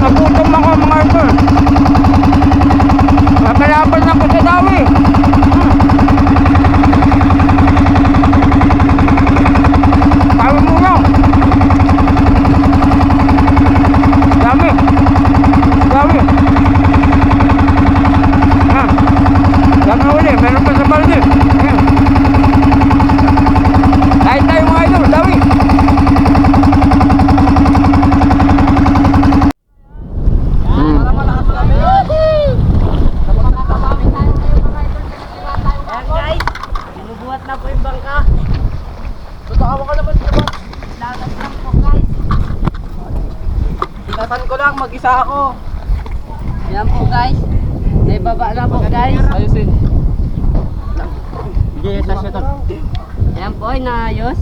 nagutom ako mga idol papalaban na ko sa dami dami dami ha. Dami uli. Meron pa sa balde. mo yung bangka. Tutawa ka naman sa bangka. Lalat lang po guys. Pinatan ko lang, mag-isa ako. Yan po guys. Naibaba na po guys. Ayusin. Bigay na siya. Yan po, inayos.